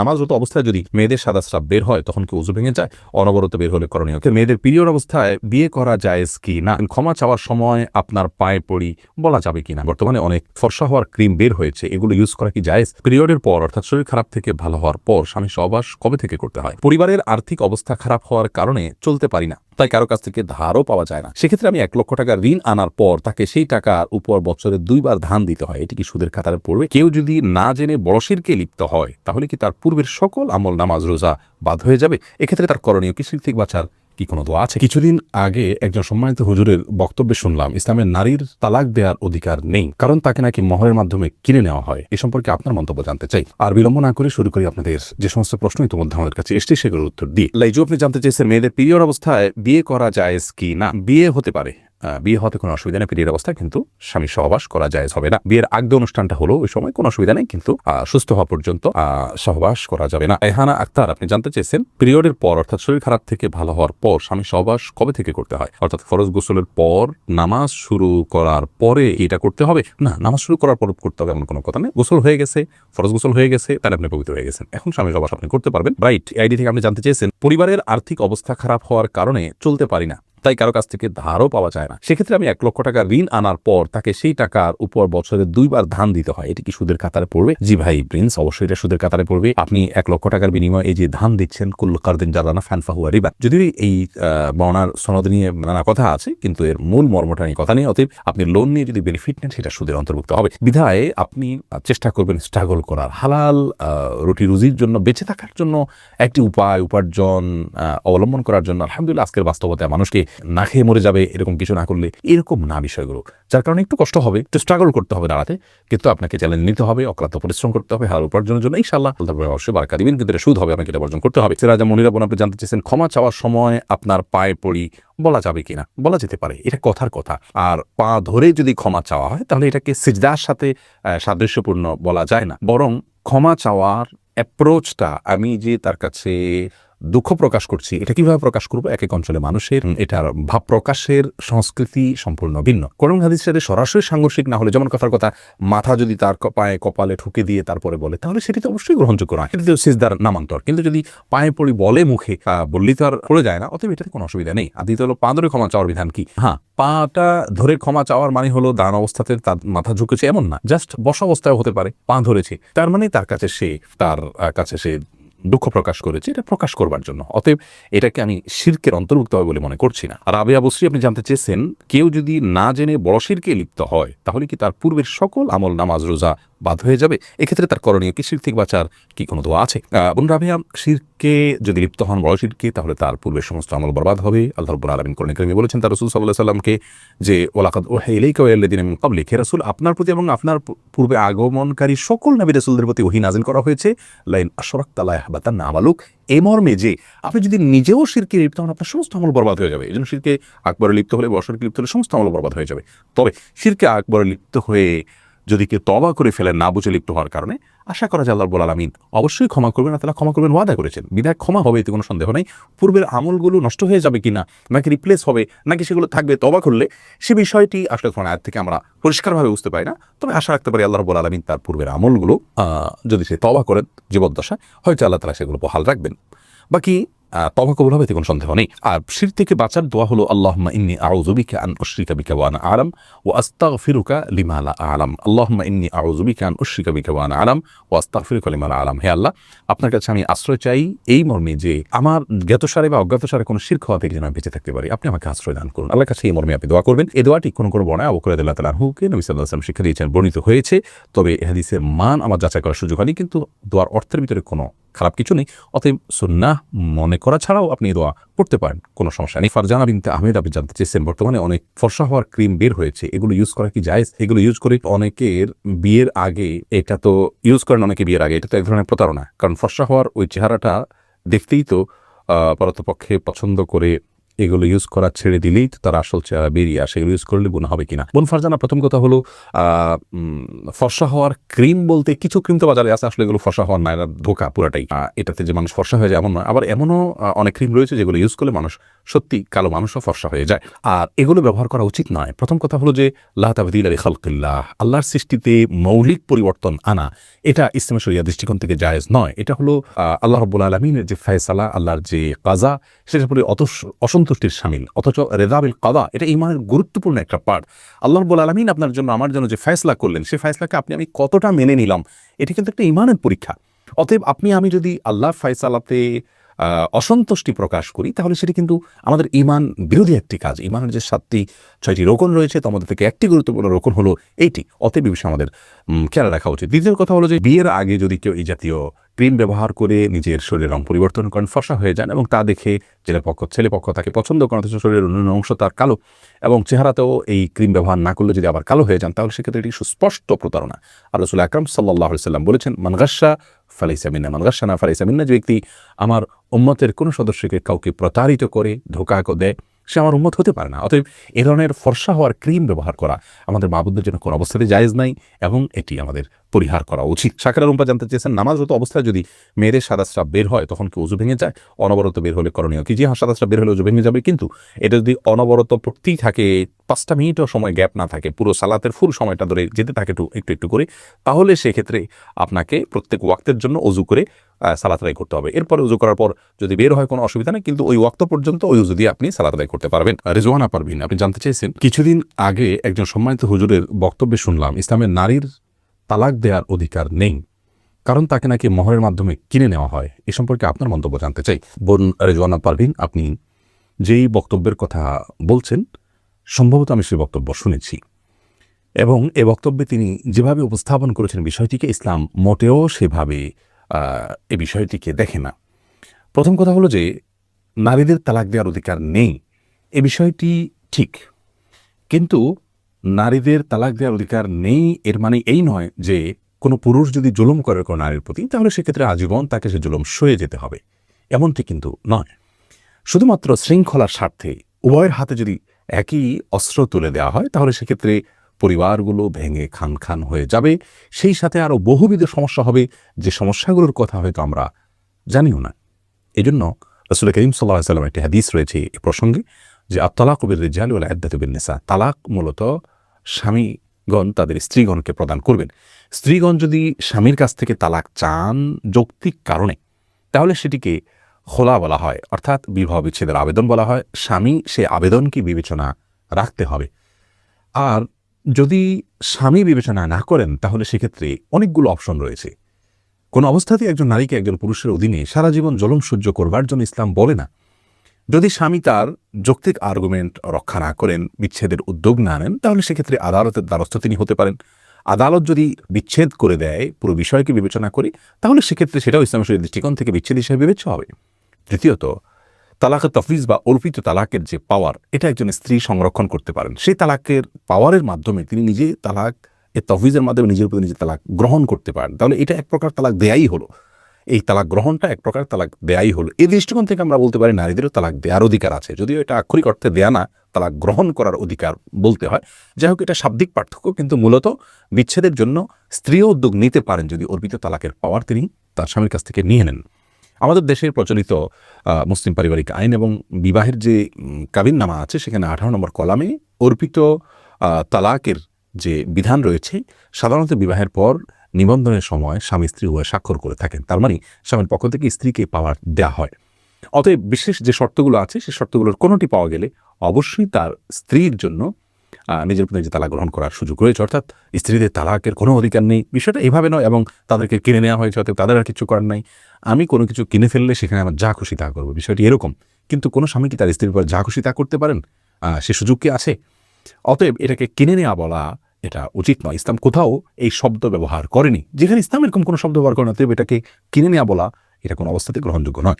নামাজরত অবস্থায় যদি মেয়েদের সাদা স্রাব বের হয়, তখন কি উজু ভেঙে যায়? অনবরত বের হলে করণীয় মেয়েদের পিরিয়ড অবস্থায় বিয়ে করা যায় কি না? ক্ষমা চাওয়ার সময় আপনার পায়ে পড়ি বলা যাবে কি না? বর্তমানে অনেক ফর্সা হওয়ার ক্রিম বের হয়েছে, এগুলো ইউজ করা কি জায়েজ? পিরিয়ডের পর, অর্থাৎ শরীর খারাপ থেকে ভালো হওয়ার পর, স্বামী সহবাস কবে থেকে করতে হয়? পরিবারের আর্থিক অবস্থা খারাপ হওয়ার কারণে চলতে পারি না। তাই কারও কাছ থেকে ধারও পাওয়া যায় না। সেক্ষেত্রে আমি এক লক্ষ টাকা ঋণ আনার পর তাকে সেই টাকার উপর বছরে দুইবার ধান দিতে হয়। এটি কি সুদের খাতারে পড়বে? কেউ যদি না জেনে বড়শিরকে লিপ্ত হয়, তাহলে কি তার পূর্বের সকল আমল নামাজ রোজা বাদ হয়ে যাবে? এক্ষেত্রে তার করণীয় কি? থেকে বাঁচার কি কোনো দোয়া আছে? কিছুদিন আগে একজন সম্মানিত হুজুরের বক্তব্যে শুনলাম ইসলামের নারীর তালাক দেওয়ার অধিকার নেই কারণ তাকে নাকি মহরের মাধ্যমে কিনে নেওয়া হয়। এ সম্পর্কে আপনার মন্তব্য জানতে চাই। আর বিলম্ব না করে শুরু করি আপনাদের যে সমস্ত প্রশ্ন ইতিমধ্যে আমাদের কাছে এসছে সেগুলোর উত্তর দিই। লাইজু আপনি জানতে চেয়েছেন মেয়েদের পিরিয়ড অবস্থায় বিয়ে করা যায় কি না? বিয়ে হতে পারে। বিয়ে হতে কোনো অসুবিধা নেই পিরিয়ড অবস্থায় কিন্তু স্বামী সহবাস করা যায় হবে না। বিয়ের আগ্দ অনুষ্ঠানটা হলো ওই সময় কোনো অসুবিধা নেই, কিন্তু সুস্থ হওয়া পর্যন্ত সহবাস করা যাবে না। এহানা আক্তার, আপনি জানতে চেয়েছেন, পিরিয়ডের পর, অর্থাৎ শরীর খারাপ থেকে ভালো হওয়ার পর স্বামী সহবাস কবে থেকে করতে হয়? অর্থাৎ ফরজ গোসলের পর, নামাজ শুরু করার পরে এটা করতে হবে? না, নামাজ শুরু করার পর করতে হবে এমন কোনো কথা নেই। গোসল হয়ে গেছে, ফরজ গোসল হয়ে গেছে, তাহলে আপনি পবিত্র হয়ে গেছেন। এখন স্বামী সহবাস আপনি করতে পারবেন। রাইট আইডি থেকে আপনি জানতে চেয়েছেন, পরিবারের আর্থিক অবস্থা খারাপ হওয়ার কারণে চলতে পারি না। তাই কারও কাছ থেকে ধারও পাওয়া যায় না। সেক্ষেত্রে আমি এক লক্ষ টাকা ঋণ আনার পর তাকে সেই টাকার উপর বছরে দুইবার ধান দিতে হয়। এটি কি সুদের কাতারে পড়বে? জি ভাই, প্রিন্স, অবশ্যই এটা সুদের কাতারে পড়বে। আপনি এক লক্ষ টাকার বিনিময়ে এই যে ধান দিচ্ছেন কুল্লকার দিন জারানা ফ্যানফা হুয়া রিবা যদিও এই বর্ণার সনদ নিয়ে নানা কথা আছে, কিন্তু এর মূল মর্মটা নিয়ে কথা নেই, অতএব আপনি লোন নিয়ে যদি বেনিফিট নেন, সেটা সুদের অন্তর্ভুক্ত হবে। বিধায় আপনি চেষ্টা করবেন স্ট্রাগল করার। হালাল রুটি রুজির জন্য, বেঁচে থাকার জন্য একটি উপায়, উপার্জন অবলম্বন করার জন্য। আলহামদুলিল্লাহ, আজকের বাস্তবতায় মানুষকে না খেয়ে মরে যাবে এরকম কিছু না করলে এরকম না বিষয়গুলো। যার কারণে একটু কষ্ট হবে, একটু স্ট্রাগল করতে হবে দাঁড়াতে। কিন্তু আপনাকে চ্যালেঞ্জ নিতে হবে, অক্লান্ত পরিশ্রম করতে হবে হার উপার্জনের জন্য। ইনশাল্লাহ তাআলা অবশ্যই বারকা দিবেন কিন্তু এটা সুদ হবে, আপনাকে এটা বর্জন করতে হবে। সিরাজা মনিরা বোন আপনি জানতে চেয়েছেন, ক্ষমা চাওয়ার সময় আপনার পায়ে পড়ি, বলা যাবে কিনা? বলা যেতে পারে, এটা কথার কথা। আর পা ধরে যদি ক্ষমা চাওয়া হয়, তাহলে এটাকে সিজদার সাথে সাদৃশ্যপূর্ণ বলা যায় না। বরং ক্ষমা চাওয়ার অ্যাপ্রোচটা আমি যে তার কাছে দুঃখ প্রকাশ করছি। এটা কীভাবে প্রকাশ করব? এক এক অঞ্চলে মানুষের। এটার ভাব প্রকাশের সংস্কৃতি সম্পূর্ণ ভিন্ন। করুন হাদিস সাথে সরাসরি সাংঘর্ষিক না হলে যেমন কথার কথা, মাথা যদি তার পায়ে কপালে ঠুকে দিয়ে তারপরে বলে, তাহলে সেটি তো অবশ্যই গ্রহণযোগ্য নয়। এটা তো সিজদার নামান্তর। কিন্তু যদি পায়ে পড়ি বলে মুখে বললি তো আর পড়ে যায় না, অতএব এটাতে কোনো অসুবিধা নেই। আর দ্বিতীয় হলো, পা ধরে ক্ষমা চাওয়ার বিধান কি? হ্যাঁ পাটা ধরে ক্ষমা চাওয়ার মানে হলো দান অবস্থাতে তার মাথা ঝুঁকেছে, এমন না। জাস্ট বসা অবস্থায় হতে পারে, পা ধরেছে। তার মানে তার কাছে সে, তার কাছে সে দুঃখ প্রকাশ করেছে, এটা প্রকাশ করবার জন্য। অতএব এটাকে আমি শির্কের অন্তর্ভুক্ত হবে বলে মনে করছি না। আর আবে আবশ্রী আপনি জানতে চেয়েছেন, কেউ যদি না জেনে বড় শিরকে লিপ্ত হয়, তাহলে কি তার পূর্বের সকল আমল, নামাজ, রোজা বাদ হয়ে যাবে, এক্ষেত্রে তার করণীয় কি? শির থেকে বাঁচার কি কোনো দোয়া আছে? বোন রাবিয়া, শিরকে যদি লিপ্ত হন বড় শিরকে, তাহলে তার পূর্বের সমস্ত আমল বরবাদ হবে। আল্লাহ রব্বুল আলমিন করণে করিমে বলেছেন, তার রসুল সাল্লাহ সাল্লামকে যে ওলাকাদ ও হেলেইকা ওয়াল্লাদিন মিন ক্বাবলিক হে রাসূল, আপনার প্রতি এবং আপনার পূর্বে আগমনকারী সকল নবী রাসূলদের প্রতি ওহী নাজিল করা হয়েছে। লাইন আশরাকতা লা ইয়াহবাতান্না আমালুক। এ মর্মে যে, আপনি যদি নিজেও শিরকে লিপ্ত হন, আপনার সমস্ত আমল বরবাদ হয়ে যাবে। এই জন্য শিরকে আকবরে লিপ্ত হলে বর্ষরকে লিপ্ত হলে সমস্ত আমল বরবাদ হয়ে যাবে। তবে শিরকে আকবরে লিপ্ত হয়ে যদি কেউ তবা করে ফেলেন না বুঝে লিপ্ত হওয়ার কারণে, আশা করা যায় আল্লাহ রব্বুল আলামিন অবশ্যই ক্ষমা করবেন না তারা ক্ষমা করবেন, ওয়াদা করেছেন। বিধায় ক্ষমা হবে এতে কোনো সন্দেহ নেই। পূর্বের আমলগুলো নষ্ট হয়ে যাবে কি না নাকি রিপ্লেস হবে, নাকি সেগুলো থাকবে তবা করলে, সে বিষয়টি আসলে কোরআন আয়াত থেকে আমরা পরিষ্কারভাবে বুঝতে পারি না। তবে আশা রাখতে পারি আল্লাহ রব্বুল আলামিন তার পূর্বের আমলগুলো যদি সে তবা করেন জীবদ্দশা হয়তো আল্লাহ তালা সেগুলো বহাল রাখবেন। বাকি তবা কবুল হবে এতে কোনো সন্দেহ নেই। আর শির থেকে বাঁচার দোয়া হলো, আল্লাহম্মা ইন্নি আউযু বিকা আন উশরিকা বিকা ওয়া আনা আলাম ওয়া আস্তাগফিরুকা লিমা লা আলাম। আল্লাহুম্মা ইন্নি আউযু বিকা আন উশরিকা বিকা ওয়া আনা আলাম ওয়া আস্তাগফিরুকা লিমা লা আলাম। হে আল্লাহ, আপনার কাছে আমি আশ্রয় চাই এই মর্মে যে আমার জ্ঞাতসারে বা অজ্ঞাতসারে কোনো শিরক হওয়া থেকে যেন আমি বেঁচে থাকতে পারি। আপনি আমাকে আশ্রয় দান করুন। আল্লাহ কাছে এই মর্মে আপনি দোয়া করবেন। এই দোয়াটি কোনো কোনো বর্ণায় আবু কুরাদ আল্লাহ তাআলা হুকে নবী সাল্লাল্লাহু আলাইহি ওয়াসাল্লাম শিক্ষা দিয়েছেন, বর্ণিত হয়েছে। তবে এ হাদিসের মান আমার যাচাই করার সুযোগ হয়নি, কিন্তু দোয়ার অর্থের ভিতরে কোনো খারাপ কিছু নেই। অতএব সুন্না মনে করা ছাড়াও আপনি দোয়া পড়তে পারেন। কোনো সমস্যা নেই। ফারজানা বিনতে আহমেদ, আপনি জানতে চেয়েছেন বর্তমানে অনেক ফর্সা হওয়ার ক্রিম বের হয়েছে। এগুলো ইউজ করা কি জায়েজ? এগুলো ইউজ করে অনেকের বিয়ের আগে এটা তো ইউজ করেন অনেকে বিয়ের আগে। এটা তো এক ধরনের প্রতারণা। কারণ ফর্সা হওয়ার ওই চেহারাটা দেখতেই তো পরতপক্ষে পছন্দ করে এগুলো ইউজ করা ছেড়ে দিলেই তো তার আসল চেহারা বেরিয়ে আসে। এগুলো ইউজ করলে গুণ হবে কিনা? বোন ফারজানা, প্রথম কথা হলো ফর্সা হওয়ার ক্রিম বলতে কিছু ক্রিম তো বাজারে আছে, আসলে এগুলো ফর্সা হওয়ার না এরা ধোকা পুরাটাই। এটাতে যে মানুষ ফর্সা হয়ে যায় এমন নয়, আবার এমনও অনেক ক্রিম রয়েছে যেগুলো ইউজ করলে মানুষ সত্যি কালো মানুষও ফর্সা হয়ে যায়। আর এগুলো ব্যবহার করা উচিত নয়। প্রথম কথা হলো যে, লা তাবদিল আলী খালকিল্লাহ, আল্লাহর সৃষ্টিতে মৌলিক পরিবর্তন আনা, এটা ইসলামের শরিয়া দৃষ্টিকোণ থেকে জায়েজ নয়। এটা হলো আল্লাহ রব্বুল আলমিনের যে ফয়সালা, আল্লাহর যে কাজা সেটার প্রতি অত অসন্তুষ্টির সামিল, অথচ রেজাবিল কাদা, এটা ইমানের গুরুত্বপূর্ণ একটা পার্ট আল্লাহ রব্বুল আলমিন আপনার জন্য, আমার জন্য যে ফয়সলা করলেন, সেই ফয়সলাকে আপনি, আমি কতটা মেনে নিলাম, এটা কিন্তু একটা ইমানের পরীক্ষা। অতএব আপনি, আমি যদি আল্লাহ ফয়সালাতে অসন্তুষ্টি প্রকাশ করি, তাহলে সেটি কিন্তু আমাদের ইমান বিরোধী একটি কাজ। ইমানের যে সাতটি, ছয়টি রোকন রয়েছে, তার মধ্যে থেকে একটি গুরুত্বপূর্ণ রোকন হলো এইটি। অতএব বিষয়ে আমাদের খেয়াল রাখা উচিত। দ্বিতীয় কথা হলো যে বিয়ের আগে যদি কেউ এই জাতীয় ক্রিম ব্যবহার করে নিজের শরীরের রং পরিবর্তন করেন, ফসা হয়ে যান এবং তা দেখে ছেলে পক্ষ ছেলে পক্ষ তাকে পছন্দ করেন অথচ শরীরের অন্যান্য অংশ তার কালো এবং চেহারাতেও এই ক্রিম ব্যবহার না করলে যদি আবার কালো হয়ে যান, তাহলে সেক্ষেত্রে এটি সুস্পষ্ট প্রতারণা। আর রসুল আকরম সাল্লাহ সাল্লাম বলেছেন মানগাসা ফালাইসামিন্না মালগাসানা ফালাইসা মিন্না যে ব্যক্তি আমার উম্মতের কোনো সদস্যকে কাউকে প্রতারিত করে, ধোকা দেয়, সে আমার উন্মত হতে পারে না। অতএব এ ধরনের ফর্সা হওয়ার ক্রিম ব্যবহার করা আমাদের মাবুদের জন্য কোনো অবস্থাতে জায়েজ নাই এবং এটি আমাদের পরিহার করা উচিত। সাকারা রুম্পা জানতে চেয়েছেন নামাজরত অবস্থায় যদি মেয়েদের সাদা স্রাব বের হয়, তখন কি উজু ভেঙে যায়? অনবরত বের হলে করণীয় কি? যে হ্যাঁ সাদা স্রাব বের হলে উজু ভেঙে যাবে, কিন্তু এটা যদি অনবরত পড়তেই থাকে, পাঁচটা মিনিটও সময় গ্যাপ না থাকে, পুরো সালাতের ফুল সময়টা ধরে যেতে থাকে একটু একটু একটু করে, তাহলে সেক্ষেত্রে আপনাকে প্রত্যেক ওয়াক্তের জন্য অজু করে সালাত আদায় করতে হবে। এরপরে উজু করার পর যদি বের হয়, কোনো অসুবিধা নেই, কিন্তু ওই ওয়াক্ত পর্যন্ত ওই উজু দিয়ে আপনি সালাত আদায় করতে পারবেন। রেজওয়ানা পারবিন আপনি জানতে চেয়েছেন, কিছুদিন আগে একজন সম্মানিত হুজুরের বক্তব্যে শুনলাম, ইসলামের নারীর তালাক দেওয়ার অধিকার নেই। কারণ তাকে নাকি মহরের মাধ্যমে কিনে নেওয়া হয়। এ সম্পর্কে আপনার মন্তব্য জানতে চাই। বোন রেজওয়ানা পারভিন, আপনি যেই বক্তব্যের কথা বলছেন, সম্ভবত আমি সেই বক্তব্য শুনেছি। এবং এ বক্তব্যে তিনি যেভাবে উপস্থাপন করেছেন বিষয়টিকে, ইসলাম মোটেও সেভাবে এ বিষয়টিকে দেখে না। প্রথম কথা হলো যে, নারীদের তালাক দেওয়ার অধিকার নেই। এ বিষয়টি ঠিক। কিন্তু নারীদের তালাক দেওয়ার অধিকার নেই, এর মানে এই নয় যে কোনো পুরুষ যদি জুলুম করে কোনো নারীর প্রতি, তাহলে সেক্ষেত্রে আজীবন তাকে সে জুলুম সয়ে যেতে হবে। এমনটি কিন্তু নয়। শুধুমাত্র শৃঙ্খলার স্বার্থে উভয়ের হাতে যদি একই অস্ত্র তুলে দেওয়া হয়, তাহলে সেক্ষেত্রে পরিবারগুলো ভেঙে খান খান হয়ে যাবে। সেই সাথে আরও বহুবিধ সমস্যা হবে, যে সমস্যাগুলোর কথা হয়তো আমরা জানিও না। এজন্য রসুল করিম সাল্লাহ সাল্লাম একটি হাদিস রয়েছে এই প্রসঙ্গে, যে আত্তালাক রেজাল নেসা তালাক মূলত স্বামীগণ তাদের স্ত্রীগণকে প্রদান করবেন। স্ত্রীগণ যদি স্বামীর কাছ থেকে তালাক চান যৌক্তিক কারণে, তাহলে সেটিকে খোলা বলা হয়, অর্থাৎ বিবাহ বিচ্ছেদের আবেদন বলা হয়। স্বামী সে আবেদনকে বিবেচনা রাখতে হবে। আর যদি স্বামী বিবেচনা না করেন, তাহলে সেক্ষেত্রে অনেকগুলো অপশন রয়েছে। কোনো অবস্থাতেই একজন নারীকে একজন পুরুষের অধীনে সারা জীবন জলম সহ্য করবার জন্য ইসলাম বলে না। যদি স্বামী তার যৌক্তিক আর্গুমেন্ট রক্ষা না করেন, বিচ্ছেদের উদ্যোগ না নেন, তাহলে সেক্ষেত্রে আদালতের দ্বারস্থ তিনি হতে পারেন। আদালত যদি বিচ্ছেদ করে দেয়, পুরো বিষয়কে বিবেচনা করি, তাহলে সেক্ষেত্রে সেটাও ইসলামের শরীর দৃষ্টিকোণ থেকে বিচ্ছেদ হিসেবে বিবেচ্য হবে। তৃতীয়ত তালাকের তফিজ বা অর্পিত তালাকের যে পাওয়ার এটা একজন স্ত্রী সংরক্ষণ করতে পারেন। সেই তালাকের পাওয়ারের মাধ্যমে তিনি নিজে তালাক, এ তফিজের মাধ্যমে নিজের উপরে নিজে তালাক গ্রহণ করতে পারেন। তাহলে এটা এক প্রকার তালাক দেয়াই হলো। এই তালাক গ্রহণটা এক প্রকার তালাক দেয়াই হলো। এই দৃষ্টিকোণ থেকে আমরা বলতে পারি নারীদেরও তালাক দেওয়ার অধিকার আছে। যদিও এটা আক্ষরিক অর্থে দেয়া না, তালাক গ্রহণ করার অধিকার বলতে হয়। যাই হোক, এটা শাব্দিক পার্থক্য, কিন্তু মূলত বিচ্ছেদের জন্য স্ত্রীও উদ্যোগ নিতে পারেন যদি অর্পিত তালাকের পাওয়ার তিনি তার স্বামীর কাছ থেকে নিয়ে নেন। আমাদের দেশের প্রচলিত মুসলিম পারিবারিক আইন এবং বিবাহের যে কাবিন নামা আছে, সেখানে আঠারো নম্বর কলামে অর্পিত তালাকের যে বিধান রয়েছে, সাধারণত বিবাহের পর নিবন্ধনের সময় স্বামী স্ত্রী উভয় স্বাক্ষর করে থাকেন। তার মানে স্বামীর পক্ষ থেকে স্ত্রীকে পাওয়ার দেওয়া হয়। অতএব বিশেষ যে শর্তগুলো আছে সেই শর্তগুলোর কোনোটি পাওয়া গেলে অবশ্যই তার স্ত্রীর জন্য নিজের উপর নিজে তালাক গ্রহণ করার সুযোগ রয়েছে, অর্থাৎ স্ত্রীদের তালাকের কোনো অধিকার নেই। বিষয়টা এইভাবে নয় এবং তাদেরকে কিনে নেওয়া হয়েছে, অতএব তাদের আর কিছু করার নাই। আমি কোনো কিছু কিনে ফেললে সেখানে আমার যা খুশি তা করব। বিষয়টি এরকম। কিন্তু কোনো স্বামী কি তার স্ত্রীর উপর যা খুশি তা করতে পারেন? সে সুযোগ কি আছে? অতএব এটাকে কিনে নেওয়া বলা এটা উচিত নয়। ইসলাম কোথাও এই শব্দ ব্যবহার করেনি। যেখানে ইসলাম এরকম কোনো শব্দ ব্যবহার করে না, তবে এটাকে কিনে নেওয়া বলা এটা কোনো অবস্থাতে গ্রহণযোগ্য নয়।